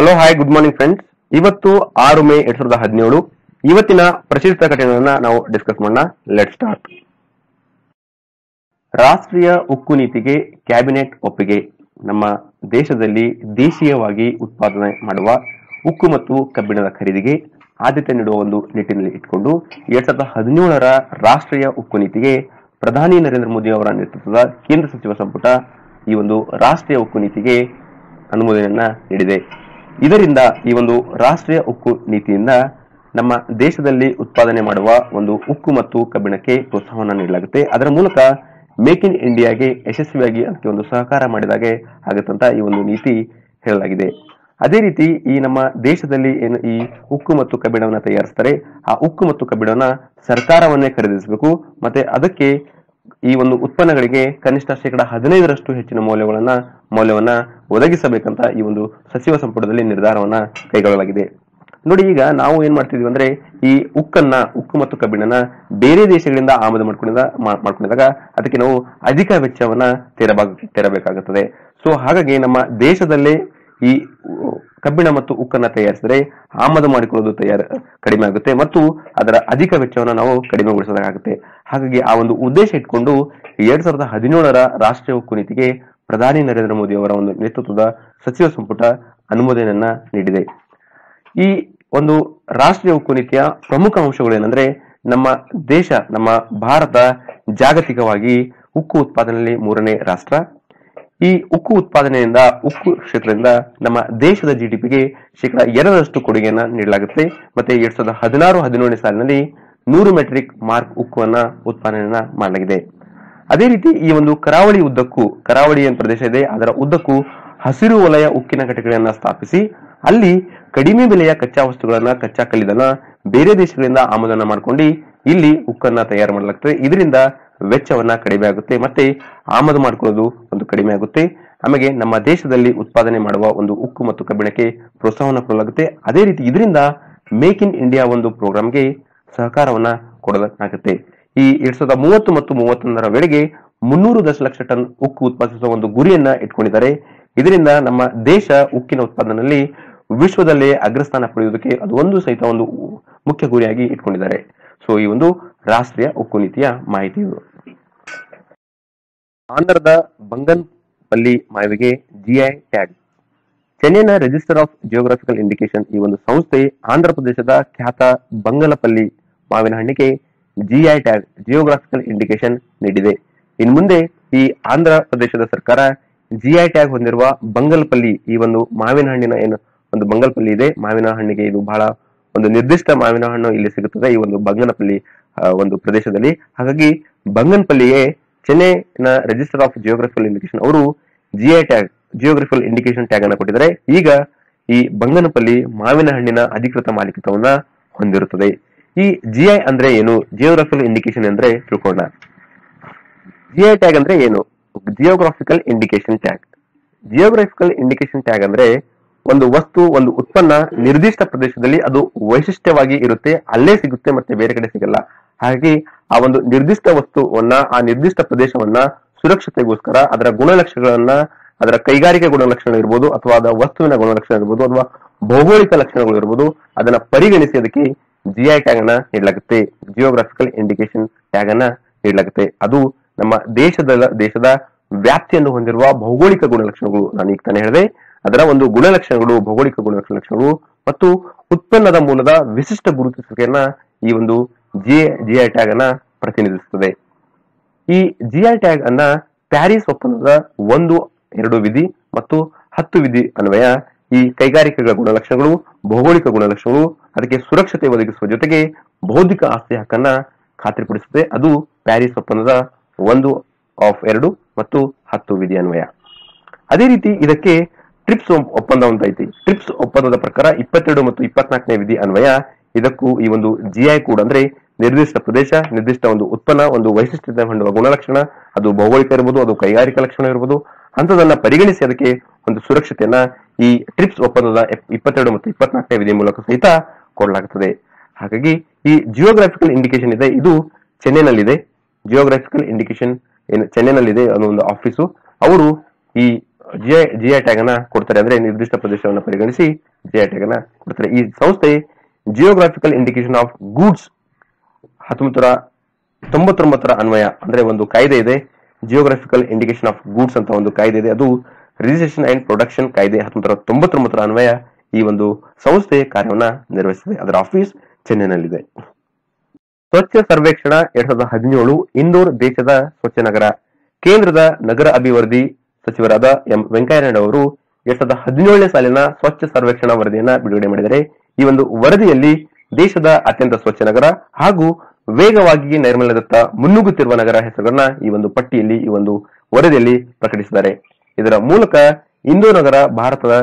Hello hi good morning friends ಇವತ್ತು ಆರು ಮೇ ಎರಡ್ ಸಾವಿರದ ಹದಿನೇಳು. ಇವತ್ತಿನ ಪ್ರಚಲಿತ ಘಟನೆಗಳನ್ನ ನಾವು ಡಿಸ್ಕಸ್ ಮಾಡೋಣ. ಲೆಟ್ ಸ್ಟಾರ್ಟ್ ರಾಷ್ಟ್ರೀಯ ಉಕ್ಕು ನೀತಿಗೆ ಕ್ಯಾಬಿನೆಟ್ ಒಪ್ಪಿಗೆ. ನಮ್ಮ ದೇಶದಲ್ಲಿ ದೇಶೀಯವಾಗಿ ಉತ್ಪಾದನೆ ಮಾಡುವ ಉಕ್ಕು ಮತ್ತು ಕಬ್ಬಿಣದ ಖರೀದಿಗೆ ಆದ್ಯತೆ ನೀಡುವ ಒಂದು ನಿಟ್ಟಿನಲ್ಲಿ ಇಟ್ಕೊಂಡು ಎರಡ್ ಸಾವಿರದ ಹದಿನೇಳರ ರಾಷ್ಟ್ರೀಯ ಉಕ್ಕು ನೀತಿಗೆ ಪ್ರಧಾನಿ ನರೇಂದ್ರ ಮೋದಿ ಅವರ ನೇತೃತ್ವದ ಕೇಂದ್ರ ಸಚಿವ ಸಂಪುಟ ಈ ಒಂದು ರಾಷ್ಟ್ರೀಯ ಉಕ್ಕು ನೀತಿಗೆ ಅನುಮೋದನೆಯನ್ನ ನೀಡಿದೆ. ಇದರಿಂದ ಈ ಒಂದು ರಾಷ್ಟ್ರೀಯ ಉಕ್ಕು ನೀತಿಯಿಂದ ನಮ್ಮ ದೇಶದಲ್ಲಿ ಉತ್ಪಾದನೆ ಮಾಡುವ ಒಂದು ಉಕ್ಕು ಮತ್ತು ಕಬ್ಬಿಣಕ್ಕೆ ಪ್ರೋತ್ಸಾಹವನ್ನು ನೀಡಲಾಗುತ್ತೆ. ಅದರ ಮೂಲಕ ಮೇಕ್ ಇನ್ ಇಂಡಿಯಾಗೆ ಯಶಸ್ವಿಯಾಗಿ ಅದಕ್ಕೆ ಒಂದು ಸಹಕಾರ ಮಾಡಿದಾಗೆ ಆಗುತ್ತಂತ ಈ ಒಂದು ನೀತಿ ಹೇಳಲಾಗಿದೆ. ಅದೇ ರೀತಿ ಈ ನಮ್ಮ ದೇಶದಲ್ಲಿ ಏನು ಈ ಉಕ್ಕು ಮತ್ತು ಕಬ್ಬಿಣವನ್ನ ತಯಾರಿಸ್ತಾರೆ, ಆ ಉಕ್ಕು ಮತ್ತು ಕಬ್ಬಿಣವನ್ನ ಸರ್ಕಾರವನ್ನೇ ಖರೀದಿಸಬೇಕು. ಮತ್ತೆ ಅದಕ್ಕೆ ಈ ಒಂದು ಉತ್ಪನ್ನಗಳಿಗೆ ಕನಿಷ್ಠ ಶೇಕಡ ಹದಿನೈದರಷ್ಟು ಹೆಚ್ಚಿನ ಮೌಲ್ಯಗಳನ್ನ ಮೌಲ್ಯವನ್ನ ಒದಗಿಸಬೇಕಂತ ಈ ಒಂದು ಸಚಿವ ಸಂಪುಟದಲ್ಲಿ ನಿರ್ಧಾರವನ್ನ ಕೈಗೊಳ್ಳಲಾಗಿದೆ. ನೋಡಿ, ಈಗ ನಾವು ಏನ್ ಮಾಡ್ತಿದ್ವಿ ಅಂದ್ರೆ, ಈ ಉಕ್ಕನ್ನ, ಉಕ್ಕು ಮತ್ತು ಕಬ್ಬಿಣನ ಬೇರೆ ದೇಶಗಳಿಂದ ಆಮದು ಮಾಡ್ಕೊಂಡಿದ ಮಾಡ್ಕೊಂಡಿದಾಗ ಅದಕ್ಕೆ ನಾವು ಅಧಿಕ ವೆಚ್ಚವನ್ನ ತೆರಬಾಗ, ತೆರಬೇಕಾಗುತ್ತದೆ. ಸೊ ಹಾಗಾಗಿ ನಮ್ಮ ದೇಶದಲ್ಲೇ ಈ ಕಬ್ಬಿಣ ಮತ್ತು ಉಕ್ಕನ್ನ ತಯಾರಿಸಿದ್ರೆ ಆಮದು ಮಾಡಿಕೊಳ್ಳೋದು ತಯಾರ, ಕಡಿಮೆ ಆಗುತ್ತೆ ಮತ್ತು ಅದರ ಅಧಿಕ ವೆಚ್ಚವನ್ನು ನಾವು ಕಡಿಮೆಗೊಳಿಸಬೇಕಾಗುತ್ತೆ ಹಾಗಾಗಿ ಆ ಒಂದು ಉದ್ದೇಶ ಇಟ್ಕೊಂಡು ಎರಡ್ ಸಾವಿರದ ಹದಿನೇಳರ ರಾಷ್ಟ್ರೀಯ ಉಕ್ಕು ನೀತಿಗೆ ಪ್ರಧಾನಿ ನರೇಂದ್ರ ಮೋದಿ ಅವರ ಒಂದು ನೇತೃತ್ವದ ಸಚಿವ ಸಂಪುಟ ಅನುಮೋದನೆಯನ್ನ ನೀಡಿದೆ. ಈ ಒಂದು ರಾಷ್ಟ್ರೀಯ ಉಕ್ಕು ನೀತಿಯ ಪ್ರಮುಖ ಅಂಶಗಳು ಏನಂದ್ರೆ ನಮ್ಮ ದೇಶ, ನಮ್ಮ ಭಾರತ ಜಾಗತಿಕವಾಗಿ ಉಕ್ಕು ಉತ್ಪಾದನೆಯಲ್ಲಿ ಮೂರನೇ ರಾಷ್ಟ್ರ. ಈ ಉಕ್ಕು ಉತ್ಪಾದನೆಯಿಂದ, ಉಕ್ಕು ಕ್ಷೇತ್ರದಿಂದ ನಮ್ಮ ದೇಶದ ಜಿ ಡಿ ಪಿಗೆ ಶೇಕಡ ಎರಡರಷ್ಟು ಕೊಡುಗೆಯನ್ನ ನೀಡಲಾಗುತ್ತೆ. ಮತ್ತೆ ಎರಡ್ ಸಾವಿರದ ಹದಿನಾರು, ಹದಿನೇಳನೇ ಸಾಲಿನಲ್ಲಿ ನೂರು ಮೆಟ್ರಿಕ್ ಮಾರ್ಕ್ ಉಕ್ಕುವನ್ನ ಉತ್ಪಾದನೆಯನ್ನ ಮಾಡಲಾಗಿದೆ. ಅದೇ ರೀತಿ ಈ ಒಂದು ಕರಾವಳಿ ಉದ್ದಕ್ಕೂ, ಕರಾವಳಿ ಏನ್ ಪ್ರದೇಶ ಇದೆ, ಅದರ ಉದ್ದಕ್ಕೂ ಹಸಿರು ವಲಯ ಉಕ್ಕಿನ ಘಟಕಗಳನ್ನ ಸ್ಥಾಪಿಸಿ, ಅಲ್ಲಿ ಕಡಿಮೆ ಬೆಲೆಯ ಕಚ್ಚಾ ವಸ್ತುಗಳನ್ನ, ಕಚ್ಚಾ ಕಲ್ಲಿದನ್ನ ಬೇರೆ ದೇಶಗಳಿಂದ ಆಮದನ್ನ ಮಾಡ್ಕೊಂಡು ಇಲ್ಲಿ ಉಕ್ಕನ್ನ ತಯಾರು ಮಾಡಲಾಗ್ತದೆ. ಇದರಿಂದ ವೆಚ್ಚವನ್ನ ಕಡಿಮೆ ಆಗುತ್ತೆ, ಮತ್ತೆ ಆಮದು ಮಾಡ್ಕೊಳ್ಳೋದು ಒಂದು ಕಡಿಮೆ ಆಗುತ್ತೆ. ನಮಗೆ ನಮ್ಮ ದೇಶದಲ್ಲಿ ಉತ್ಪಾದನೆ ಮಾಡುವ ಒಂದು ಉಕ್ಕು ಮತ್ತು ಕಬ್ಬಿಣಕ್ಕೆ ಪ್ರೋತ್ಸಾಹವನ್ನು ಕೊಡಲಾಗುತ್ತೆ. ಅದೇ ರೀತಿ ಇದರಿಂದ ಮೇಕ್ ಇನ್ ಇಂಡಿಯಾ ಒಂದು ಪ್ರೋಗ್ರಾಮ್ಗೆ ಸಹಕಾರವನ್ನ ಕೊಡಲಾಗುತ್ತೆ ಈ ಎರಡ್ ಸಾವಿರದ ಮೂವತ್ತು ಮತ್ತು ಮೂವತ್ತೊಂದರ ವೇಳೆಗೆ ಮುನ್ನೂರು ದಶಲಕ್ಷ ಟನ್ ಉಕ್ಕು ಉತ್ಪಾದಿಸುವ ಒಂದು ಗುರಿಯನ್ನ ಇಟ್ಕೊಂಡಿದ್ದಾರೆ. ಇದರಿಂದ ನಮ್ಮ ದೇಶ ಉಕ್ಕಿನ ಉತ್ಪಾದನೆಯಲ್ಲಿ ವಿಶ್ವದಲ್ಲೇ ಅಗ್ರಸ್ಥಾನ ಪಡೆಯುವುದಕ್ಕೆ ಅದು ಒಂದು ಸಹಿತ ಒಂದು ಮುಖ್ಯ ಗುರಿಯಾಗಿ ಇಟ್ಕೊಂಡಿದ್ದಾರೆ. ಸೊ ಈ ಒಂದು ರಾಷ್ಟ್ರೀಯ ಉಕ್ಕು ನೀತಿಯ ಮಾಹಿತಿ ಇದು. ಆಂಧ್ರದ ಬಂಗನ್ಪಲ್ಲಿ ಮಾವಿಗೆ ಜಿಐ ಟ್ಯಾಗ್. ಚೆನ್ನೈನ ರಿಜಿಸ್ಟರ್ ಆಫ್ ಜಿಯೋಗ್ರಫಿಕಲ್ ಇಂಡಿಕೇಶನ್ ಈ ಒಂದು ಸಂಸ್ಥೆ ಆಂಧ್ರ ಪ್ರದೇಶದ ಖ್ಯಾತ ಬಂಗಲಪಲ್ಲಿ ಮಾವಿನ ಹಣ್ಣಿಗೆ ಜಿಐ ಟ್ಯಾಗ್ ಜಿಯೋಗ್ರಾಫಿಕಲ್ ಇಂಡಿಕೇಶನ್ ನೀಡಿದೆ. ಇನ್ನು ಮುಂದೆ ಈ ಆಂಧ್ರ ಪ್ರದೇಶದ ಸರ್ಕಾರ ಜಿಐ ಟ್ಯಾಗ್ ಹೊಂದಿರುವ ಬಂಗಲ್ಪಲ್ಲಿ ಈ ಒಂದು ಮಾವಿನ ಹಣ್ಣಿನ ಏನು ಒಂದು ಬಂಗಲ್ಪಲ್ಲಿ ಇದೆ. ಮಾವಿನ ಹಣ್ಣಿಗೆ ಇದು ಬಹಳ ಒಂದು ನಿರ್ದಿಷ್ಟ ಮಾವಿನ ಹಣ್ಣು ಇಲ್ಲಿ ಸಿಗುತ್ತದೆ ಈ ಒಂದು ಬಂಗನಪಲ್ಲಿ ಒಂದು ಪ್ರದೇಶದಲ್ಲಿ. ಹಾಗಾಗಿ ಬಂಗನ್ಪಲ್ಲಿಗೆ ಚೆನ್ನೈನ ರಿಜಿಸ್ಟರ್ ಆಫ್ ಜಿಯೋಗ್ರಫಿಕಲ್ ಇಂಡಿಕೇಶನ್ ಅವರು GI tag geographical indication tag ಅನ್ನು ಕೊಟ್ಟಿದ್ದಾರೆ. ಈಗ ಈ ಬಂಗನಪಲ್ಲಿ ಮಾವಿನ ಹಣ್ಣಿನ ಅಧಿಕೃತ ಮಾಲೀಕತ್ವವನ್ನ ಹೊಂದಿರುತ್ತದೆ. ಈ ಜಿಐ ಅಂದ್ರೆ ಏನು? ಜಿಯೋಗ್ರಫಿಕಲ್ ಇಂಡಿಕೇಶನ್ ಅಂದ್ರೆ ತಿಳ್ಕೊಂಡ ಜಿಐ ಟ್ಯಾಗ್ ಅಂದ್ರೆ ಏನು? Geographical indication tag geographical indication tag ಅಂದ್ರೆ ಒಂದು ವಸ್ತು, ಒಂದು ಉತ್ಪನ್ನ ನಿರ್ದಿಷ್ಟ ಪ್ರದೇಶದಲ್ಲಿ ಅದು ವೈಶಿಷ್ಟ್ಯವಾಗಿ ಇರುತ್ತೆ, ಅಲ್ಲೇ ಸಿಗುತ್ತೆ ಮತ್ತೆ ಬೇರೆ ಕಡೆ ಸಿಗಲ್ಲ. ಹಾಗಾಗಿ ಆ ಒಂದು ನಿರ್ದಿಷ್ಟ ವಸ್ತುವನ್ನ, ಆ ನಿರ್ದಿಷ್ಟ ಪ್ರದೇಶವನ್ನ ಸುರಕ್ಷತೆಗೋಸ್ಕರ, ಅದರ ಗುಣಲಕ್ಷಣಗಳನ್ನ, ಅದರ ಕೈಗಾರಿಕೆ ಗುಣಲಕ್ಷಣ ಇರ್ಬೋದು, ಅಥವಾ ಅದರ ವಸ್ತುವಿನ ಗುಣಲಕ್ಷಣ ಇರ್ಬೋದು, ಅಥವಾ ಭೌಗೋಳಿಕ ಲಕ್ಷಣಗಳು ಇರ್ಬೋದು, ಅದನ್ನ ಪರಿಗಣಿಸಿ ಅದಕ್ಕೆ ಜಿಐ ಟ್ಯಾಗ್ ಅನ್ನ ನೀಡಲಾಗುತ್ತೆ ಜಿಯೋಗ್ರಾಫಿಕಲ್ ಇಂಡಿಕೇಶನ್ ಟ್ಯಾಗ್ ಅನ್ನ ನೀಡಲಾಗುತ್ತೆ ಅದು ನಮ್ಮ ದೇಶದ ದೇಶದ ವ್ಯಾಪ್ತಿಯನ್ನು ಹೊಂದಿರುವ ಭೌಗೋಳಿಕ ಗುಣಲಕ್ಷಣಗಳು. ನಾನು ಈಗ ತಾನೇ ಹೇಳಿದೆ. ಅದರ ಒಂದು ಗುಣಲಕ್ಷಣಗಳು, ಭೌಗೋಳಿಕ ಗುಣಲಕ್ಷಣಗಳು ಮತ್ತು ಉತ್ಪನ್ನದ ಮೂಲದ ವಿಶಿಷ್ಟ ಗುರುತಿಸುವಿಕೆಯನ್ನ ಈ ಒಂದು ಜಿ ಜಿಐ ಟ್ಯಾಗ್ ಅನ್ನ ಪ್ರತಿನಿಧಿಸುತ್ತದೆ. ಈ ಜಿಐ ಟ್ಯಾಗ್ ಅನ್ನ ಪ್ಯಾರಿಸ್ ಒಪ್ಪಂದದ ಒಂದು, ಎರಡು ವಿಧಿ ಮತ್ತು ಹತ್ತು ವಿಧಿ ಅನ್ವಯ ಈ ಕೈಗಾರಿಕೆಗಳ ಗುಣಲಕ್ಷಣಗಳು ಭೌಗೋಳಿಕ ಗುಣಲಕ್ಷಣಗಳು ಅದಕ್ಕೆ ಸುರಕ್ಷತೆ ಒದಗಿಸುವ ಜೊತೆಗೆ ಬೌದ್ಧಿಕ ಆಸ್ತಿ ಹಕ್ಕನ್ನ ಖಾತ್ರಿಪಡಿಸುತ್ತದೆ. ಅದು ಪ್ಯಾರಿಸ್ ಒಪ್ಪಂದದ ಒಂದು ಆಫ್ ಎರಡು ಮತ್ತು ಹತ್ತು ವಿಧಿ ಅನ್ವಯ ಅದೇ ರೀತಿ ಇದಕ್ಕೆ ಟ್ರಿಪ್ಸ್ ಒಪ್ಪಂದ ಐತಿ ಟ್ರಿಪ್ಸ್ ಒಪ್ಪಂದದ ಪ್ರಕಾರ ಇಪ್ಪತ್ತೆರಡು ಮತ್ತು ಇಪ್ಪತ್ನಾಲ್ಕನೇ ವಿಧಿ ಅನ್ವಯ. ಇದಕ್ಕೂ ಈ ಒಂದು ಜಿಐ ಕೂಡ ಅಂದ್ರೆ ನಿರ್ದಿಷ್ಟ ಪ್ರದೇಶ, ನಿರ್ದಿಷ್ಟ ಒಂದು ಉತ್ಪನ್ನ, ಒಂದು ವೈಶಿಷ್ಟ್ಯತೆ ಹೊಂದುವ ಗುಣಲಕ್ಷಣ. ಅದು ಭೌಗೋಳಿಕ ಇರ್ಬೋದು, ಅದು ಕೈಗಾರಿಕಾ ಲಕ್ಷಣ ಇರ್ಬೋದು. ಅಂತದನ್ನ ಪರಿಗಣಿಸಿ ಅದಕ್ಕೆ ಒಂದು ಸುರಕ್ಷತೆಯನ್ನ ಈ ಟ್ರಿಪ್ಸ್ ಒಪ್ಪಂದದ ಇಪ್ಪತ್ತೆರಡು ಮತ್ತು ಇಪ್ಪತ್ನಾಲ್ಕನೇ ವಿಧಿ ಮೂಲಕ ಸಹಿತ ಕೊಡಲಾಗುತ್ತದೆ. ಹಾಗಾಗಿ ಈ ಜಿಯೋಗ್ರಾಫಿಕಲ್ ಇಂಡಿಕೇಶನ್ ಇದೆ. ಇದು ಚೆನ್ನೈನಲ್ಲಿದೆ. ಜಿಯೋಗ್ರಾಫಿಕಲ್ ಇಂಡಿಕೇಶನ್ ಏನು ಚೆನ್ನೈನಲ್ಲಿದೆ ಅನ್ನೋ ಒಂದು ಆಫೀಸು ಅವರು ಈ ಜಿಐ ಜಿಐ ಟ್ಯಾಗ್ ಅನ್ನ ಕೊಡ್ತಾರೆ. ಅಂದ್ರೆ ನಿರ್ದಿಷ್ಟ ಪ್ರದೇಶವನ್ನು ಪರಿಗಣಿಸಿ ಜಿಐ ಟ್ಯಾಗ್ ಅನ್ನ ಕೊಡ್ತಾರೆ. ಈ ಸಂಸ್ಥೆ ಜಿಯೋಗ್ರಾಫಿಕಲ್ ಇಂಡಿಕೇಶನ್ ಆಫ್ ಗೂಡ್ಸ್ ಹತ್ತೊಂಬತ್ತರ ತೊಂಬತ್ತೊಂಬತ್ತರ ಅನ್ವಯ, ಅಂದ್ರೆ ಒಂದು ಕಾಯ್ದೆ ಇದೆ. ಜಿಯೋಗ್ರಾಫಿಕಲ್ ಇಂಡಿಕೇಶನ್ ಆಫ್ ಗೂಡ್ಸ್ ಅಂತ ಒಂದು ಕಾಯ್ದೆ ಇದೆ. ಅದು ರಿಜಿಸ್ಟ್ರೇಷನ್ ಅಂಡ್ ಪ್ರೊಡಕ್ಷನ್ ಕಾಯ್ದೆ ಹತ್ತೊಂಬತ್ತರ ತೊಂಬತ್ತೊಂಬತ್ತರ ಅನ್ವಯ ಈ ಒಂದು ಸಂಸ್ಥೆ ಕಾರ್ಯವನ್ನ ನಿರ್ವಹಿಸಿದೆ ಅದರ ಆಫೀಸ್ ಚೆನ್ನೈನಲ್ಲಿದೆ. ಸ್ವಚ್ಛ ಸರ್ವೇಕ್ಷಣಾ ಎರಡ್ ಸಾವಿರದ ಹದಿನೇಳು ಇಂದೋರ್ ದೇಶದ ಸ್ವಚ್ಛ ನಗರ ಕೇಂದ್ರದ ನಗರ ಅಭಿವೃದ್ಧಿ ಸಚಿವರಾದ ಎಂ ವೆಂಕಯ್ಯನಾಯ್ಡು ಅವರು ಎರಡ್ ಸಾವಿರದ ಹದಿನೇಳನೇ ಸಾಲಿನ ಸ್ವಚ್ಛ ಸರ್ವೇಕ್ಷಣಾ ವರದಿಯನ್ನ ಬಿಡುಗಡೆ ಮಾಡಿದ್ದಾರೆ ಈ ಒಂದು ವರದಿಯಲ್ಲಿ ದೇಶದ ಅತ್ಯಂತ ಸ್ವಚ್ಛ ನಗರ ಹಾಗೂ ವೇಗವಾಗಿ ನೈರ್ಮಲ್ಯದತ್ತ ಮುನ್ನುಗ್ಗುತ್ತಿರುವ ನಗರ ಹೆಸರುಗಳನ್ನ ಈ ಒಂದು ಪಟ್ಟಿಯಲ್ಲಿ ಈ ಒಂದು ವರದಿಯಲ್ಲಿ ಪ್ರಕಟಿಸಿದ್ದಾರೆ. ಇದರ ಮೂಲಕ ಇಂದೋರ್ ನಗರ ಭಾರತದ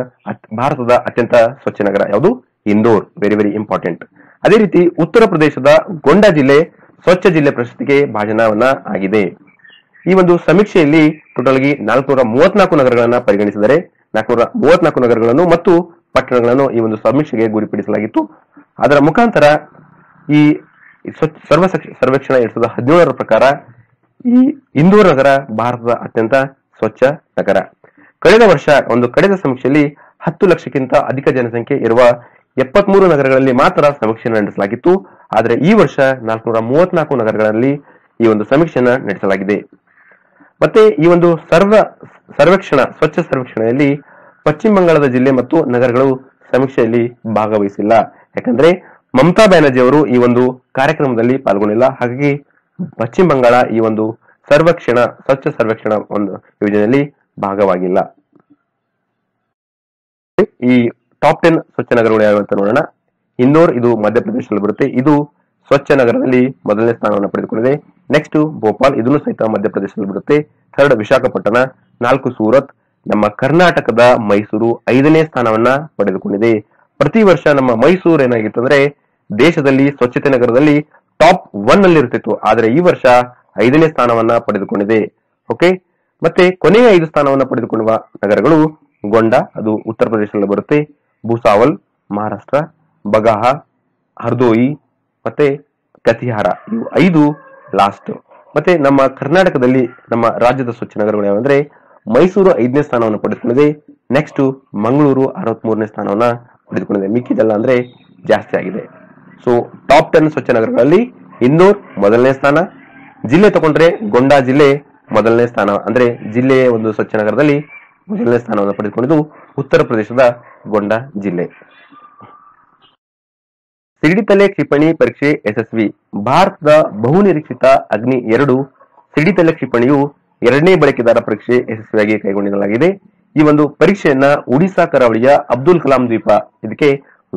ಭಾರತದ ಅತ್ಯಂತ ಸ್ವಚ್ಛ ನಗರ. ಯಾವುದು? ಇಂದೋರ್. ವೆರಿ ವೆರಿ ಇಂಪಾರ್ಟೆಂಟ್ ಅದೇ ರೀತಿ ಉತ್ತರ ಪ್ರದೇಶದ ಗೊಂಡಾ ಜಿಲ್ಲೆ ಸ್ವಚ್ಛ ಜಿಲ್ಲೆ ಪ್ರಶಸ್ತಿಗೆ ಭಾಜನವನ್ನ ಆಗಿದೆ. ಈ ಒಂದು ಸಮೀಕ್ಷೆಯಲ್ಲಿ ಟೋಟಲ್ ಆಗಿ ನಾಲ್ಕುನೂರ ಮೂವತ್ನಾಲ್ಕು ನಗರಗಳನ್ನ ಪರಿಗಣಿಸಿದರೆ, ನಾಲ್ಕುನೂರ ಮೂವತ್ನಾಲ್ಕು ನಗರಗಳನ್ನು ಮತ್ತು ಪಟ್ಟಣಗಳನ್ನು ಈ ಒಂದು ಸಮೀಕ್ಷೆಗೆ ಗುರಿಪಡಿಸಲಾಗಿತ್ತು. ಅದರ ಮುಖಾಂತರ ಈ ಸರ್ವ ಸರ್ವೇಕ್ಷಣ ಎರಡ್ ಸಾವಿರದ ಹದಿನೇಳರ ಪ್ರಕಾರ ಈ ಇಂದೋರ್ ನಗರ ಭಾರತದ ಅತ್ಯಂತ ಸ್ವಚ್ಛ ನಗರ. ಕಳೆದ ವರ್ಷ ಒಂದು ಕಳೆದ ಸಮೀಕ್ಷೆಯಲ್ಲಿ ಹತ್ತು ಲಕ್ಷಕ್ಕಿಂತ ಅಧಿಕ ಜನಸಂಖ್ಯೆ ಇರುವ ಎಪ್ಪತ್ಮೂರು ನಗರಗಳಲ್ಲಿ ಮಾತ್ರ ಸಮೀಕ್ಷೆ ನಡೆಸಲಾಗಿತ್ತು. ಆದರೆ ಈ ವರ್ಷ ನಾಲ್ಕುನೂರ ಮೂವತ್ನಾಲ್ಕು ನಗರಗಳಲ್ಲಿ ಈ ಒಂದು ಸಮೀಕ್ಷೆಯನ್ನ ನಡೆಸಲಾಗಿದೆ. ಮತ್ತೆ ಈ ಒಂದು ಸರ್ವ ಸರ್ವೇಕ್ಷಣ, ಸ್ವಚ್ಛ ಸರ್ವೇಕ್ಷಣೆಯಲ್ಲಿ ಪಶ್ಚಿಮ ಬಂಗಾಳದ ಜಿಲ್ಲೆ ಮತ್ತು ನಗರಗಳು ಸಮೀಕ್ಷೆಯಲ್ಲಿ ಭಾಗವಹಿಸಿಲ್ಲ. ಯಾಕಂದ್ರೆ ಮಮತಾ ಬ್ಯಾನರ್ಜಿ ಅವರು ಈ ಒಂದು ಕಾರ್ಯಕ್ರಮದಲ್ಲಿ ಪಾಲ್ಗೊಂಡಿಲ್ಲ. ಹಾಗಾಗಿ ಪಶ್ಚಿಮ ಬಂಗಾಳ ಈ ಒಂದು ಸರ್ವೇಕ್ಷಣ, ಸ್ವಚ್ಛ ಸರ್ವೇಕ್ಷಣ ಒಂದು ಯೋಜನೆಯಲ್ಲಿ ಭಾಗವಾಗಿಲ್ಲ. ಈ ಟಾಪ್ ಟೆನ್ ಸ್ವಚ್ಛ ನಗರಗಳು ಯಾವ ಅಂತ ನೋಡೋಣ. ಇಂದೋರ್ ಇದು ಮಧ್ಯಪ್ರದೇಶದಲ್ಲಿ ಬರುತ್ತೆ. ಇದು ಸ್ವಚ್ಛ ನಗರದಲ್ಲಿ ಮೊದಲನೇ ಸ್ಥಾನವನ್ನು ಪಡೆದುಕೊಂಡಿದೆ. ನೆಕ್ಸ್ಟ್ ಭೋಪಾಲ್, ಇದನ್ನು ಸಹಿತ ಮಧ್ಯಪ್ರದೇಶದಲ್ಲಿ ಬರುತ್ತೆ. ಥರ್ಡ್ ವಿಶಾಖಪಟ್ಟಣ, ನಾಲ್ಕು, ಸೂರತ್. ನಮ್ಮ ಕರ್ನಾಟಕದ ಮೈಸೂರು ಐದನೇ ಸ್ಥಾನವನ್ನ ಪಡೆದುಕೊಂಡಿದೆ. ಪ್ರತಿ ವರ್ಷ ನಮ್ಮ ಮೈಸೂರು ಏನಾಗಿತ್ತು ಅಂದ್ರೆ ದೇಶದಲ್ಲಿ, ಸ್ವಚ್ಛತೆ ನಗರದಲ್ಲಿ ಟಾಪ್ ಒನ್ ಅಲ್ಲಿ ಇರ್ತಿತ್ತು ಆದ್ರೆ ಈ ವರ್ಷ ಐದನೇ ಸ್ಥಾನವನ್ನ ಪಡೆದುಕೊಂಡಿದೆ. ಓಕೆ ಮತ್ತೆ ಕೊನೆಯ ಐದು ಸ್ಥಾನವನ್ನ ಪಡೆದುಕೊಳ್ಳುವ ನಗರಗಳು ಗೊಂಡ, ಅದು ಉತ್ತರ ಪ್ರದೇಶದಲ್ಲಿ ಬರುತ್ತೆ. ಭೂಸಾವಲ್, ಮಹಾರಾಷ್ಟ್ರ, ಬಗಾಹ, ಹರ್ದೋಯಿ, ಮತ್ತೆ ಕತಿಹಾರ. ಇವು ಐದು ಲಾಸ್ಟ್ ಮತ್ತೆ ನಮ್ಮ ಕರ್ನಾಟಕದಲ್ಲಿ ನಮ್ಮ ರಾಜ್ಯದ ಸ್ವಚ್ಛ ನಗರಗಳು ಯಾವಂದ್ರೆ ಮೈಸೂರು ಐದನೇ ಸ್ಥಾನವನ್ನು ಪಡೆದುಕೊಂಡಿದೆ. ನೆಕ್ಸ್ಟ್ ಮಂಗಳೂರು ಅರವತ್ಮೂರನೇ ಸ್ಥಾನವನ್ನ ಪಡೆದುಕೊಂಡಿದೆ. ಮಿಕ್ಕಿದೆಲ್ಲ ಅಂದ್ರೆ ಜಾಸ್ತಿ ಆಗಿದೆ. ಸೊ ಟಾಪ್ ಟೆನ್ ಸ್ವಚ್ಛ ನಗರಗಳಲ್ಲಿ ಇಂದೋರ್ ಮೊದಲನೇ ಸ್ಥಾನ ಜಿಲ್ಲೆ ತಗೊಂಡ್ರೆ ಗೊಂಡಾ ಜಿಲ್ಲೆ ಮೊದಲನೇ ಸ್ಥಾನ, ಅಂದ್ರೆ ಜಿಲ್ಲೆಯ ಒಂದು ಸ್ವಚ್ಛ ನಗರದಲ್ಲಿ ಮೊದಲನೇ ಸ್ಥಾನವನ್ನು ಪಡೆದುಕೊಂಡಿದ್ದು ಉತ್ತರ ಪ್ರದೇಶದ ಗೊಂಡಾ ಜಿಲ್ಲೆ. ಸಿಡಿತಲೆ ಕ್ಷಿಪಣಿ ಪರೀಕ್ಷೆ ಯಶಸ್ವಿ. ಭಾರತದ ಬಹುನಿರೀಕ್ಷಿತ ಅಗ್ನಿ ಎರಡು ಸಿಡಿತಲೆ ಕ್ಷಿಪಣಿಯು ಎರಡನೇ ಬಳಕೆದಾರ ಪರೀಕ್ಷೆ ಯಶಸ್ವಿಯಾಗಿ ಕೈಗೊಂಡಿರಲಾಗಿದೆ. ಈ ಒಂದು ಪರೀಕ್ಷೆಯನ್ನ ಒಡಿಶಾ ಕರಾವಳಿಯ ಅಬ್ದುಲ್ ಕಲಾಂ ದ್ವೀಪ, ಇದಕ್ಕೆ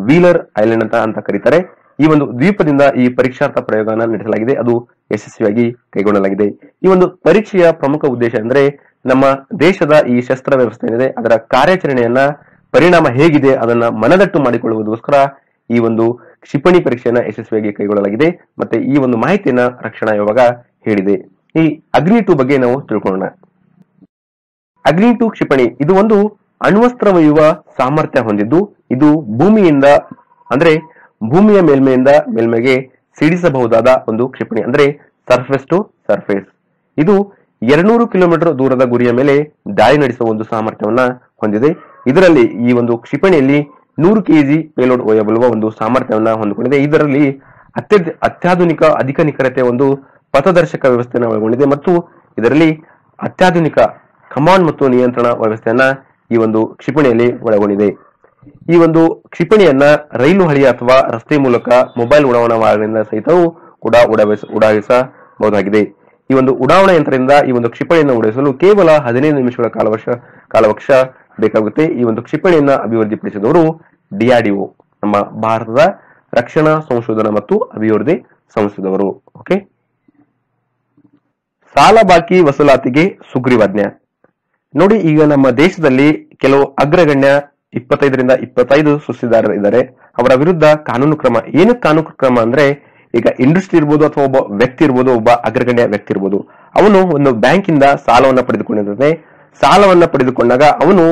ವೀಲರ್ ಐಲ್ಯಾಂಡ್ ಅಂತ ಅಂತ ಕರೀತಾರೆ. ಈ ಒಂದು ದ್ವೀಪದಿಂದ ಈ ಪರೀಕ್ಷಾರ್ಥ ಪ್ರಯೋಗನ ನಡೆಸಲಾಗಿದೆ. ಅದು ಯಶಸ್ವಿಯಾಗಿ ಕೈಗೊಳ್ಳಲಾಗಿದೆ. ಈ ಒಂದು ಪರೀಕ್ಷೆಯ ಪ್ರಮುಖ ಉದ್ದೇಶ ಅಂದ್ರೆ ನಮ್ಮ ದೇಶದ ಈ ಶಸ್ತ್ರ ವ್ಯವಸ್ಥೆ ಏನಿದೆ, ಅದರ ಕಾರ್ಯಾಚರಣೆಯನ್ನ ಪರಿಣಾಮ ಹೇಗಿದೆ, ಅದನ್ನ ಮನದಟ್ಟು ಮಾಡಿಕೊಳ್ಳುವುದಕ್ಕೋಸ್ಕರ ಈ ಒಂದು ಕ್ಷಿಪಣಿ ಪರೀಕ್ಷೆಯನ್ನ ಯಶಸ್ವಿಯಾಗಿ ಕೈಗೊಳ್ಳಲಾಗಿದೆ. ಮತ್ತೆ ಈ ಒಂದು ಮಾಹಿತಿಯನ್ನ ರಕ್ಷಣಾ ವಿಭಾಗ ಹೇಳಿದೆ. ಈ ಅಗ್ನಿ ಟು ಬಗ್ಗೆ ನಾವು ತಿಳ್ಕೊಳ್ಳೋಣ. ಅಗ್ನಿ ಟು ಕ್ಷಿಪಣಿ, ಇದು ಒಂದು ಅಣ್ವಸ್ತ್ರ ಒಯ್ಯುವ ಸಾಮರ್ಥ್ಯ ಹೊಂದಿದ್ದು, ಇದು ಭೂಮಿಯಿಂದ ಅಂದ್ರೆ ಭೂಮಿಯ ಮೇಲ್ಮೆಯಿಂದ ಮೇಲ್ಮೆಗೆ ಸಿಡಿಸಬಹುದಾದ ಒಂದು ಕ್ಷಿಪಣಿ, ಅಂದ್ರೆ ಸರ್ಫೇಸ್ ಟು ಸರ್ಫೇಸ್ ಇದು ಎರಡ್ನೂರು ಕಿಲೋಮೀಟರ್ ದೂರದ ಗುರಿಯ ಮೇಲೆ ದಾಳಿ ನಡೆಸುವ ಒಂದು ಸಾಮರ್ಥ್ಯವನ್ನ ಹೊಂದಿದೆ. ಇದರಲ್ಲಿ ಈ ಒಂದು ಕ್ಷಿಪಣಿಯಲ್ಲಿ ನೂರು ಕೆಜಿ ಪೇಲೋಡ್ ಒಯ್ಯಬಲ್ಲುವ ಒಂದು ಸಾಮರ್ಥ್ಯವನ್ನ ಹೊಂದಿಕೊಂಡಿದೆ. ಇದರಲ್ಲಿ ಅತ್ಯಾಧುನಿಕ, ಅಧಿಕ ನಿಖರತೆ ಒಂದು ಪಥದರ್ಶಕ ವ್ಯವಸ್ಥೆಯನ್ನು ಒಳಗೊಂಡಿದೆ ಮತ್ತು ಇದರಲ್ಲಿ ಅತ್ಯಾಧುನಿಕ ಕಮಾಂಡ್ ಮತ್ತು ನಿಯಂತ್ರಣ ವ್ಯವಸ್ಥೆಯನ್ನ ಈ ಒಂದು ಕ್ಷಿಪಣಿಯಲ್ಲಿ ಒಳಗೊಂಡಿದೆ. ಈ ಒಂದು ಕ್ಷಿಪಣಿಯನ್ನ ರೈಲು ಹಳಿ ಅಥವಾ ರಸ್ತೆ ಮೂಲಕ ಮೊಬೈಲ್ ಉಡಾವಣಾ ವಾಹನದಿಂದ ಸಹಿತವೂ ಕೂಡ ಉಡಾಯಿಸ ಉಡಾಯಿಸಬಹುದಾಗಿದೆ ಈ ಒಂದು ಉಡಾವಣಾ ಯಂತ್ರದಿಂದ ಈ ಒಂದು ಕ್ಷಿಪಣಿಯನ್ನು ಉಡಿಸಲು ಕೇವಲ ಹದಿನೈದು ನಿಮಿಷಗಳ ಕಾಲವಶ ಕಾಲವಕ್ಷ ಬೇಕಾಗುತ್ತೆ. ಈ ಒಂದು ಕ್ಷಿಪಣಿಯನ್ನ ಅಭಿವೃದ್ಧಿಪಡಿಸಿದವರು ಡಿಆರ್ಡಿಒ, ನಮ್ಮ ಭಾರತದ ರಕ್ಷಣಾ ಸಂಶೋಧನಾ ಮತ್ತು ಅಭಿವೃದ್ಧಿ ಸಂಸ್ಥೆದವರು. ಓಕೆ? ಸಾಲ ಬಾಕಿ ವಸೂಲಾತಿಗೆ ಸುಗ್ರೀವಾಜ್ಞೆ. ನೋಡಿ, ಈಗ ನಮ್ಮ ದೇಶದಲ್ಲಿ ಕೆಲವು ಅಗ್ರಗಣ್ಯ ಇಪ್ಪತ್ತೈದರಿಂದ ಇಪ್ಪತ್ತೈದು ಸುಸ್ತಿದಾರರು ಇದ್ದಾರೆ. ಅವರ ವಿರುದ್ಧ ಕಾನೂನು ಕ್ರಮ, ಏನು ಕಾನೂನು ಕ್ರಮ ಅಂದ್ರೆ, ಈಗ ಇಂಡಸ್ಟ್ರಿ ಇರ್ಬೋದು ಅಥವಾ ಒಬ್ಬ ವ್ಯಕ್ತಿ ಇರ್ಬೋದು, ಒಬ್ಬ ಅಗ್ರಗಣ್ಯ ವ್ಯಕ್ತಿ ಇರ್ಬೋದು, ಅವನು ಒಂದು ಬ್ಯಾಂಕ್ ಇಂದ ಸಾಲವನ್ನ ಪಡೆದುಕೊಂಡಿದ್ದಾನೆ. ಸಾಲವನ್ನ ಪಡೆದುಕೊಂಡಾಗ ಅವನು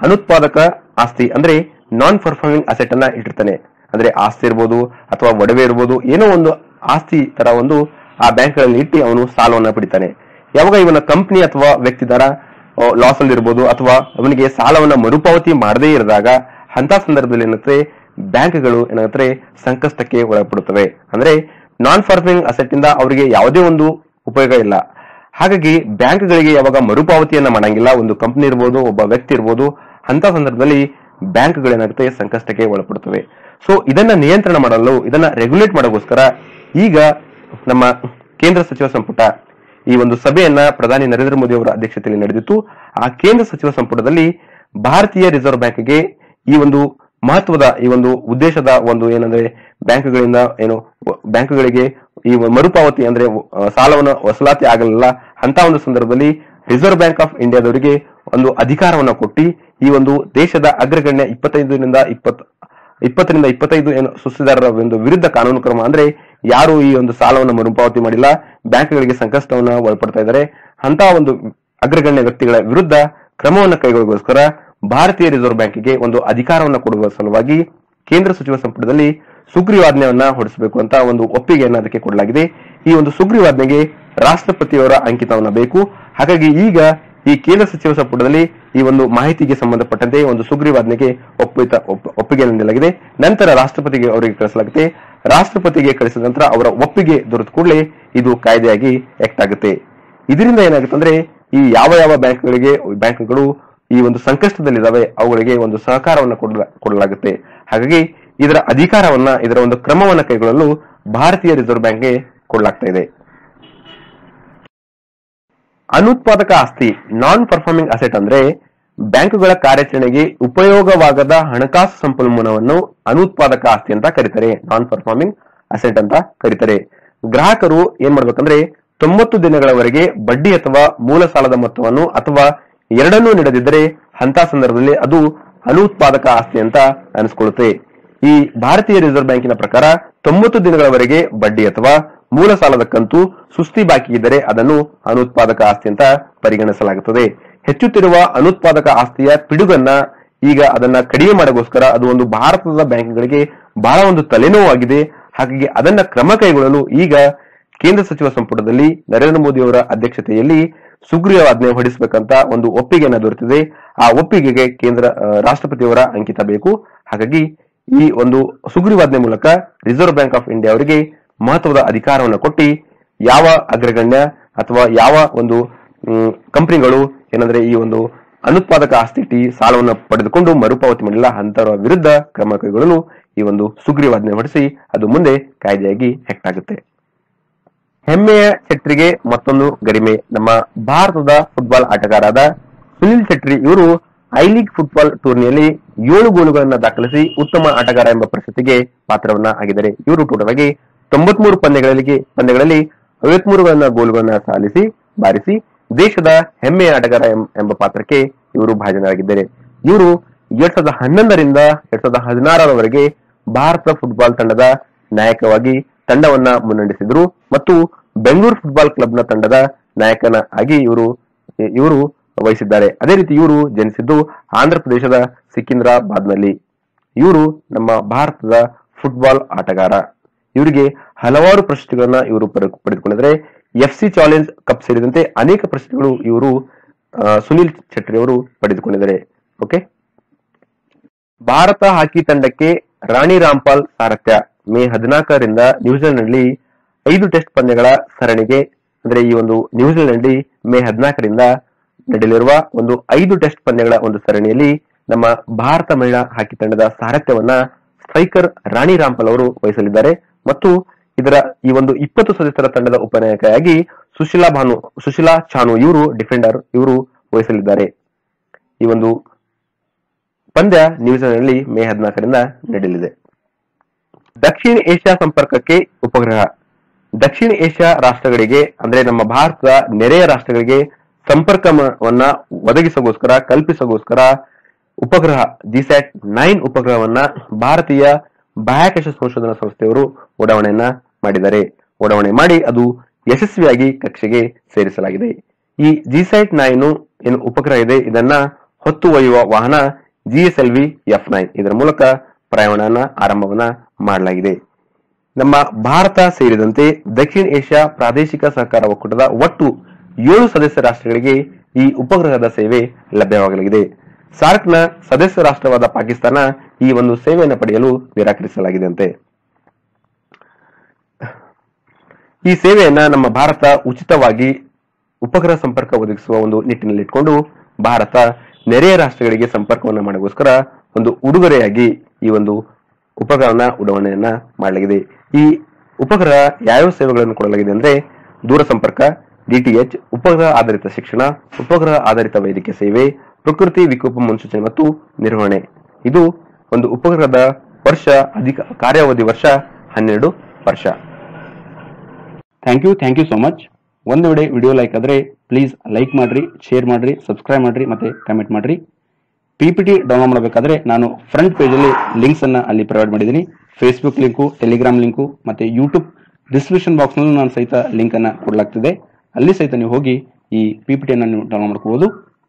ಅನುತ್ಪಾದಕ ಆಸ್ತಿ, ಅಂದ್ರೆ ನಾನ್ ಪರ್ಫಾರ್ಮಿಂಗ್ ಅಸೆಟ್ ಅನ್ನ ಇಟ್ಟಿರ್ತಾನೆ. ಅಂದ್ರೆ ಆಸ್ತಿ ಇರ್ಬೋದು ಅಥವಾ ಒಡವೆ ಇರ್ಬೋದು, ಏನೋ ಒಂದು ಆಸ್ತಿ ತರ ಒಂದು ಆ ಬ್ಯಾಂಕ್ಗಳಲ್ಲಿ ಇಟ್ಟು ಅವನು ಸಾಲವನ್ನ ಪಡಿತಾನೆ. ಯಾವಾಗ ಇವನ ಕಂಪನಿ ಅಥವಾ ವ್ಯಕ್ತಿದಾರ ಲಾಸ್ ಅಲ್ಲಿ ಇರ್ಬೋದು ಅಥವಾ ಅವನಿಗೆ ಸಾಲವನ್ನ ಮರುಪಾವತಿ ಮಾಡದೇ ಇರಿದಾಗ ಅಂತ ಸಂದರ್ಭದಲ್ಲಿ ಏನಾಗುತ್ತೆ? ಬ್ಯಾಂಕ್ಗಳು ಏನಾಗುತ್ತೆ? ಸಂಕಷ್ಟಕ್ಕೆ ಒಳಪಡುತ್ತವೆ. ಅಂದ್ರೆ ನಾನ್ ಫಾರ್ಮಿಂಗ್ ಅಸೆಟ್ ಇಂದ ಅವರಿಗೆ ಯಾವುದೇ ಒಂದು ಉಪಯೋಗ ಇಲ್ಲ. ಹಾಗಾಗಿ ಬ್ಯಾಂಕ್ಗಳಿಗೆ ಯಾವಾಗ ಮರುಪಾವತಿಯನ್ನ ಮಾಡಂಗಿಲ್ಲ, ಒಂದು ಕಂಪನಿ ಇರ್ಬೋದು, ಒಬ್ಬ ವ್ಯಕ್ತಿ ಇರ್ಬೋದು ಅಂತ ಸಂದರ್ಭದಲ್ಲಿ ಬ್ಯಾಂಕ್ಗಳು ಏನಾಗುತ್ತೆ? ಸಂಕಷ್ಟಕ್ಕೆ ಒಳಪಡುತ್ತವೆ. ಸೊ ಇದನ್ನ ನಿಯಂತ್ರಣ ಮಾಡಲು, ಇದನ್ನ ರೆಗ್ಯುಲೇಟ್ ಮಾಡೋಗೋಸ್ಕರ ಈಗ ನಮ್ಮ ಕೇಂದ್ರ ಸಚಿವ ಸಂಪುಟ ಈ ಒಂದು ಸಭೆಯನ್ನ ಪ್ರಧಾನಿ ನರೇಂದ್ರ ಮೋದಿ ಅವರ ಅಧ್ಯಕ್ಷತೆಯಲ್ಲಿ ನಡೆದಿತ್ತು. ಆ ಕೇಂದ್ರ ಸಚಿವ ಸಂಪುಟದಲ್ಲಿ ಭಾರತೀಯ ರಿಸರ್ವ್ ಬ್ಯಾಂಕ್ಗೆ ಈ ಒಂದು ಮಹತ್ವದ, ಈ ಒಂದು ಉದ್ದೇಶದ ಒಂದು ಏನಂದ್ರೆ ಬ್ಯಾಂಕ್ಗಳಿಂದ ಏನು, ಬ್ಯಾಂಕ್ಗಳಿಗೆ ಈ ಮರುಪಾವತಿ ಅಂದ್ರೆ ಸಾಲವನ್ನು ವಸೂಲಾತಿ ಆಗಲಿಲ್ಲ. ಅಂತ ಒಂದು ಸಂದರ್ಭದಲ್ಲಿ ರಿಸರ್ವ್ ಬ್ಯಾಂಕ್ ಆಫ್ ಇಂಡಿಯಾದವರಿಗೆ ಒಂದು ಅಧಿಕಾರವನ್ನ ಕೊಟ್ಟು, ಈ ಒಂದು ದೇಶದ ಅಗ್ರಗಣ್ಯ ಇಪ್ಪತ್ತೈದರಿಂದ ಇಪ್ಪತ್ ಇಪ್ಪತ್ತರಿಂದ ಇಪ್ಪತ್ತೈದು ಏನು ಸುಸ್ತಿದಾರರ ಒಂದು ವಿರುದ್ಧ ಕಾನೂನು ಕ್ರಮ ಅಂದ್ರೆ ಯಾರು ಈ ಒಂದು ಸಾಲವನ್ನು ಮರುಪಾವತಿ ಮಾಡಿಲ್ಲ. ಬ್ಯಾಂಕ್ಗಳಿಗೆ ಸಂಕಷ್ಟವನ್ನು ಒಳಪಡ್ತಾ ಇದ್ದಾರೆ. ಅಂತ ಒಂದು ಅಗ್ರಗಣ್ಯ ವ್ಯಕ್ತಿಗಳ ವಿರುದ್ಧ ಕ್ರಮವನ್ನು ಕೈಗೊಳ್ಳುವುದಕ್ಕೋಸ್ಕರ ಭಾರತೀಯ ರಿಸರ್ವ್ ಬ್ಯಾಂಕಿಗೆ ಒಂದು ಅಧಿಕಾರವನ್ನು ಕೊಡುವ ಸಲುವಾಗಿ ಕೇಂದ್ರ ಸಚಿವ ಸಂಪುಟದಲ್ಲಿ ಸುಗ್ರೀವಾಜ್ಞೆಯನ್ನ ಹೊರಡಿಸಬೇಕು ಅಂತ ಒಂದು ಒಪ್ಪಿಗೆಯನ್ನು ಅದಕ್ಕೆ ಕೊಡಲಾಗಿದೆ. ಈ ಒಂದು ಸುಗ್ರೀವಾಜ್ಞೆಗೆ ರಾಷ್ಟ್ರಪತಿಯವರ ಅಂಕಿತವನ್ನ ಬೇಕು. ಹಾಗಾಗಿ ಈಗ ಈ ಕೇಂದ್ರ ಸಚಿವ ಸಂಪುಟದಲ್ಲಿ ಈ ಒಂದು ಮಾಹಿತಿಗೆ ಸಂಬಂಧಪಟ್ಟಂತೆ ಒಂದು ಸುಗ್ರೀವಾಜ್ಞೆಗೆ ಒಪ್ಪಿತ ಒಪ್ಪಿಗೆ ನೀಡಲಾಗಿದೆ. ನಂತರ ರಾಷ್ಟ್ರಪತಿಗೆ ಅವರಿಗೆ ಕಳಿಸಲಾಗುತ್ತೆ. ರಾಷ್ಟ್ರಪತಿಗೆ ಕಳಿಸಿದ ನಂತರ ಅವರ ಒಪ್ಪಿಗೆ ದೊರೆತ ಕೂಡಲೇ ಇದು ಕಾಯ್ದೆಯಾಗಿ ಆಕ್ಟ್ ಆಗುತ್ತೆ. ಇದರಿಂದ ಏನಾಗುತ್ತೆ ಅಂದ್ರೆ ಈ ಯಾವ ಯಾವ ಬ್ಯಾಂಕ್ಗಳಿಗೆ, ಬ್ಯಾಂಕ್ಗಳು ಈ ಒಂದು ಸಂಕಷ್ಟದಲ್ಲಿದ್ದಾವೆ, ಅವುಗಳಿಗೆ ಒಂದು ಸಹಕಾರವನ್ನು ಕೊಡಲ- ಕೊಡಲಾಗುತ್ತೆ. ಹಾಗಾಗಿ ಇದರ ಅಧಿಕಾರವನ್ನ, ಇದರ ಒಂದು ಕ್ರಮವನ್ನ ಕೈಗೊಳ್ಳಲು ಭಾರತೀಯ ರಿಸರ್ವ್ ಬ್ಯಾಂಕ್ಗೆ ಕೊಡಲಾಗ್ತಾ ಇದೆ. ಅನುತ್ಪಾದಕ ಆಸ್ತಿ ನಾನ್ ಪರ್ಫಾರ್ಮಿಂಗ್ ಅಸೆಟ್ ಅಂದ್ರೆ ಬ್ಯಾಂಕುಗಳ ಕಾರ್ಯಾಚರಣೆಗೆ ಉಪಯೋಗವಾಗದ ಹಣಕಾಸು ಸಂಪನ್ಮೂಲವನ್ನು ಅನುತ್ಪಾದಕ ಆಸ್ತಿ ಅಂತ ಕರೀತಾರೆ ನಾನ್ ಪರ್ಫಾರ್ಮಿಂಗ್ ಅಸೆಟ್ ಅಂತ ಕರೀತಾರೆ. ಗ್ರಾಹಕರು ಏನ್ ಮಾಡ್ಬೇಕಂದ್ರೆ ತೊಂಬತ್ತು ದಿನಗಳವರೆಗೆ ಬಡ್ಡಿ ಅಥವಾ ಮೂಲ ಸಾಲದ ಮೊತ್ತವನ್ನು ಅಥವಾ ಎರಡನ್ನೂ ನೀಡದಿದ್ದರೆ ಅಂತ ಸಂದರ್ಭದಲ್ಲಿ ಅದು ಅನುತ್ಪಾದಕ ಆಸ್ತಿ ಅಂತ ಅನಿಸ್ಕೊಳ್ಳುತ್ತೆ. ಈ ಭಾರತೀಯ ರಿಸರ್ವ್ ಬ್ಯಾಂಕಿನ ಪ್ರಕಾರ ತೊಂಬತ್ತು ದಿನಗಳವರೆಗೆ ಬಡ್ಡಿ ಅಥವಾ ಮೂಲ ಸಾಲದ ಕಂತು ಸುಸ್ತಿ ಬಾಕಿ ಇದ್ದರೆ ಅದನ್ನು ಅನುತ್ಪಾದಕ ಆಸ್ತಿ ಅಂತ ಪರಿಗಣಿಸಲಾಗುತ್ತದೆ. ಹೆಚ್ಚುತ್ತಿರುವ ಅನುತ್ಪಾದಕ ಆಸ್ತಿಯ ಪಿಡುಗನ್ನ ಈಗ ಅದನ್ನ ಕಡಿಮೆ ಮಾಡಗೋಸ್ಕರ ಅದು ಒಂದು ಭಾರತದ ಬ್ಯಾಂಕ್ಗಳಿಗೆ ಬಹಳ ಒಂದು ತಲೆನೋವಾಗಿದೆ. ಹಾಗಾಗಿ ಅದನ್ನ ಕ್ರಮ ಕೈಗೊಳ್ಳಲು ಈಗ ಕೇಂದ್ರ ಸಚಿವ ಸಂಪುಟದಲ್ಲಿ ನರೇಂದ್ರ ಮೋದಿ ಅವರ ಅಧ್ಯಕ್ಷತೆಯಲ್ಲಿ ಸುಗ್ರೀವಾಜ್ಞೆ ಹೊರಡಿಸಬೇಕಂತ ಒಂದು ಒಪ್ಪಿಗೆಯನ್ನು ದೊರೆತಿದೆ. ಆ ಒಪ್ಪಿಗೆಗೆ ಕೇಂದ್ರ ರಾಷ್ಟ್ರಪತಿಯವರ ಅಂಕಿತ ಬೇಕು. ಹಾಗಾಗಿ ಈ ಒಂದು ಸುಗ್ರೀವಾಜ್ಞೆ ಮೂಲಕ ರಿಸರ್ವ್ ಬ್ಯಾಂಕ್ ಆಫ್ ಇಂಡಿಯಾ ಅವರಿಗೆ ಮಹತ್ವದ ಅಧಿಕಾರವನ್ನು ಕೊಟ್ಟು ಯಾವ ಅಗ್ರಗಣ್ಯ ಅಥವಾ ಯಾವ ಒಂದು ಕಂಪನಿಗಳು ಏನಂದ್ರೆ ಈ ಒಂದು ಅನುತ್ಪಾದಕ ಆಸ್ತಿ ಸಾಲವನ್ನು ಪಡೆದುಕೊಂಡು ಮರುಪಾವತಿ ಮಾಡಿಲ್ಲ ಅಂತವರ ವಿರುದ್ಧ ಕ್ರಮ ಕೈಗೊಳ್ಳಲು ಈ ಒಂದು ಸುಗ್ರೀವಾಜ್ಞೆ ಹೊರಡಿಸಿ ಅದು ಮುಂದೆ ಕಾಯ್ದೆಯಾಗಿ ಹೆಕ್ಟಾಗುತ್ತೆ ಹೆಮ್ಮೆಯ ಛೆಟ್ರಿಗೆ ಮತ್ತೊಂದು ಗರಿಮೆ. ನಮ್ಮ ಭಾರತದ ಫುಟ್ಬಾಲ್ ಆಟಗಾರರಾದ ಸುನಿಲ್ ಛೆಟ್ರಿ ಇವರು ಐ ಲೀಗ್ ಫುಟ್ಬಾಲ್ ಟೂರ್ನಿಯಲ್ಲಿ ಏಳು ಗೋಲುಗಳನ್ನು ದಾಖಲಿಸಿ ಉತ್ತಮ ಆಟಗಾರ ಎಂಬ ಪ್ರಶಸ್ತಿಗೆ ಪಾತ್ರವನ್ನ ಆಗಿದ್ದಾರೆ. ಇವರು ಟೋಟಲ್ ಆಗಿ ತೊಂಬತ್ಮೂರು ಪಂದ್ಯಗಳಲ್ಲಿ ಪಂದ್ಯಗಳಲ್ಲಿ ಐವತ್ಮೂರುಗಳನ್ನ ಗೋಲುಗಳನ್ನ ಸಾಲಿಸಿ ಬಾರಿಸಿ, ದೇಶದ ಹೆಮ್ಮೆಯ ಆಟಗಾರ ಎಂಬ ಪಾತ್ರಕ್ಕೆ ಇವರು ಭಾಜನರಾಗಿದ್ದಾರೆ. ಇವರು ಎರಡ್ ಸಾವಿರದ ಹನ್ನೊಂದರಿಂದ ಎರಡ್ ಸಾವಿರದ ಹದಿನಾರರವರೆಗೆ ಭಾರತ ಫುಟ್ಬಾಲ್ ತಂಡದ ನಾಯಕವಾಗಿ ತಂಡವನ್ನ ಮುನ್ನಡೆಸಿದ್ರು ಮತ್ತು ಬೆಂಗಳೂರು ಫುಟ್ಬಾಲ್ ಕ್ಲಬ್ನ ತಂಡದ ನಾಯಕನ ಆಗಿ ಇವರು ಇವರು ವಹಿಸಿದ್ದಾರೆ. ಅದೇ ರೀತಿ ಇವರು ಜನಿಸಿದ್ದು ಆಂಧ್ರ ಪ್ರದೇಶದ ಸಿಕಿಂದ್ರಾಬಾದ್ನಲ್ಲಿ. ಇವರು ನಮ್ಮ ಭಾರತದ ಫುಟ್ಬಾಲ್ ಆಟಗಾರ. ಇವರಿಗೆ ಹಲವಾರು ಪ್ರಶಸ್ತಿಗಳನ್ನ ಇವರು ಪಡೆ- ಪಡೆದುಕೊಂಡಿದ್ದಾರೆ. ಎಫ್ ಸಿ ಚಾಲೆಂಜ್ ಕಪ್ ಸೇರಿದಂತೆ ಅನೇಕ ಪ್ರಶಸ್ತಿಗಳು ಇವರು ಸುನಿಲ್ ಛೆಟ್ರಿ ಅವರು ಪಡೆದುಕೊಂಡಿದ್ದಾರೆ. ಓಕೆ? ಭಾರತ ಹಾಕಿ ತಂಡಕ್ಕೆ ರಾಣಿ ರಾಮ್ಪಾಲ್ ಸಾರಥ್ಯ. ಮೇ ಹದಿನಾಲ್ಕರಿಂದ ನ್ಯೂಜಿಲೆಂಡ್ನಲ್ಲಿ ಐದು ಟೆಸ್ಟ್ ಪಂದ್ಯಗಳ ಸರಣಿಗೆ, ಅಂದ್ರೆ ಈ ಒಂದು ನ್ಯೂಜಿಲೆಂಡ್ನಲ್ಲಿ ಮೇ ಹದಿನಾಲ್ಕರಿಂದ ನಡೆಯಲಿರುವ ಒಂದು ಐದು ಟೆಸ್ಟ್ ಪಂದ್ಯಗಳ ಒಂದು ಸರಣಿಯಲ್ಲಿ ನಮ್ಮ ಭಾರತ ಮಹಿಳಾ ಹಾಕಿ ತಂಡದ ಸಾರಥ್ಯವನ್ನ ಸ್ಟ್ರೈಕರ್ ರಾಣಿ ರಾಮ್ಪಾಲ್ ಅವರು ವಹಿಸಲಿದ್ದಾರೆ. ಮತ್ತು ಇದರ ಈ ಒಂದು ಇಪ್ಪತ್ತು ಸದಸ್ಯರ ತಂಡದ ಉಪನಾಯಕಿಯಾಗಿ ಸುಶೀಲಾ ಭಾನು, ಸುಶೀಲಾ ಚಾನು ಇವರು ಡಿಫೆಂಡರ್, ಇವರು ವಹಿಸಲಿದ್ದಾರೆ. ಈ ಒಂದು ಪಂದ್ಯ ನ್ಯೂಜಿಲೆಂಡ್ನಲ್ಲಿ ಮೇ ಹದಿನಾಲ್ಕರಿಂದ ನಡೆಯಲಿದೆ. ದಕ್ಷಿಣ ಏಷ್ಯಾ ಸಂಪರ್ಕಕ್ಕೆ ಉಪಗ್ರಹ. ದಕ್ಷಿಣ ಏಷ್ಯಾ ರಾಷ್ಟ್ರಗಳಿಗೆ, ಅಂದ್ರೆ ನಮ್ಮ ಭಾರತದ ನೆರೆಯ ರಾಷ್ಟ್ರಗಳಿಗೆ ಸಂಪರ್ಕವನ್ನ ಒದಗಿಸಗೋಸ್ಕರ, ಕಲ್ಪಿಸಗೋಸ್ಕರ ಉಪಗ್ರಹ, ಜಿಸ್ಯಾಟ್ ನೈನ್ ಉಪಗ್ರಹವನ್ನ ಭಾರತೀಯ ಬಾಹ್ಯಾಕಾಶ ಸಂಶೋಧನಾ ಸಂಸ್ಥೆಯವರು ಉಡಾವಣೆಯನ್ನ ಮಾಡಿದ್ದಾರೆ. ಉಡಾವಣೆ ಮಾಡಿ ಅದು ಯಶಸ್ವಿಯಾಗಿ ಕಕ್ಷೆಗೆ ಸೇರಿಸಲಾಗಿದೆ. ಈ ಜಿಸೈಟ್ ನೈನ್ ಏನು ಉಪಗ್ರಹ ಇದೆ? ಇದನ್ನ ಹೊತ್ತು ಒಯ್ಯುವ ವಾಹನ ಜಿಎಸ್ಎಲ್ವಿ ಎಫ್ ನೈನ್ ಇದರ ಮೂಲಕ ಪ್ರಯಾಣವನ್ನ, ಆರಂಭವನ್ನ ಮಾಡಲಾಗಿದೆ. ನಮ್ಮ ಭಾರತ ಸೇರಿದಂತೆ ದಕ್ಷಿಣ ಏಷ್ಯಾ ಪ್ರಾದೇಶಿಕ ಸಹಕಾರ ಒಕ್ಕೂಟದ ಒಟ್ಟು ಏಳು ಸದಸ್ಯ ರಾಷ್ಟ್ರಗಳಿಗೆ ಈ ಉಪಗ್ರಹದ ಸೇವೆ ಲಭ್ಯವಾಗಲಿದೆ ಸಾರ್ಕ್ನ ಸದಸ್ಯ ರಾಷ್ಟ್ರವಾದ ಪಾಕಿಸ್ತಾನ ಈ ಒಂದು ಸೇವೆಯನ್ನು ಪಡೆಯಲು ನಿರಾಕರಿಸಲಾಗಿದೆಯಂತೆ. ಈ ಸೇವೆಯನ್ನ ನಮ್ಮ ಭಾರತ ಉಚಿತವಾಗಿ ಉಪಗ್ರಹ ಸಂಪರ್ಕ ಒದಗಿಸುವ ಒಂದು ನಿಟ್ಟಿನಲ್ಲಿ ಇಟ್ಕೊಂಡು ಭಾರತ ನೆರೆಯ ರಾಷ್ಟ್ರಗಳಿಗೆ ಸಂಪರ್ಕವನ್ನು ಮಾಡಗೋಸ್ಕರ ಒಂದು ಉಡುಗೊರೆಯಾಗಿ ಈ ಒಂದು ಉಪಗ್ರಹನ ಉಡಾವಣೆಯನ್ನ ಮಾಡಲಾಗಿದೆ. ಈ ಉಪಗ್ರಹ ಯಾವ್ಯಾವ ಸೇವೆಗಳನ್ನು ಕೊಡಲಾಗಿದೆ ಅಂದ್ರೆ ದೂರ ಸಂಪರ್ಕ ಡಿಟಿಎಚ್ ಉಪಗ್ರಹ ಆಧಾರಿತ ಶಿಕ್ಷಣ, ಉಪಗ್ರಹ ಆಧಾರಿತ ವೈದ್ಯಕೀಯ ಸೇವೆ ಪ್ರಕೃತಿ ವಿಕೋಪ ಮುನ್ಸೂಚನೆ ಮತ್ತು ನಿರ್ವಹಣೆ. ಇದು ಒಂದು ಉಪಗ್ರಹದ ವರ್ಷ, ಅಧಿಕ ಕಾರ್ಯಾವಧಿ ವರ್ಷ, ಹನ್ನೆರಡು ವರ್ಷ. Thank you thank you so much ಒಂದು ವೇಳೆ ವಿಡಿಯೋ ಲೈಕ್ ಆದರೆ ಪ್ಲೀಸ್ ಲೈಕ್ ಮಾಡ್ರಿ ಶೇರ್ ಮಾಡ್ರಿ ಸಬ್ಸ್ಕ್ರೈಬ್ ಮಾಡ್ರಿ, ಮತ್ತೆ ಕಮೆಂಟ್ ಮಾಡ್ರಿ. ಪಿ ಪಿ ಟಿ ಡೌನ್ಲೋಡ್ ಮಾಡಬೇಕಾದ್ರೆ ನಾನು ಫ್ರಂಟ್ ಪೇಜಲ್ಲಿ ಲಿಂಕ್ಸ್ ಅನ್ನ ಅಲ್ಲಿ ಪ್ರೊವೈಡ್ ಮಾಡಿದ್ದೀನಿ. ಫೇಸ್ಬುಕ್ ಲಿಂಕು ಟೆಲಿಗ್ರಾಮ್ ಲಿಂಕು ಮತ್ತೆ ಯೂಟ್ಯೂಬ್ ಡಿಸ್ಕ್ರಿಪ್ಷನ್ ಬಾಕ್ಸ್ನಲ್ಲೂ ನಾನು ಸಹಿತ ಲಿಂಕ್ ಅನ್ನ ಕೊಡಲಾಗ್ತಿದೆ. ಅಲ್ಲಿ ಸಹಿತ ನೀವು ಹೋಗಿ ಈ ಪಿ ಪಿ ಟಿಯನ್ನು ನೀವು ಡೌನ್ಲೋಡ್ ಮಾಡ್ಕೋಬಹುದು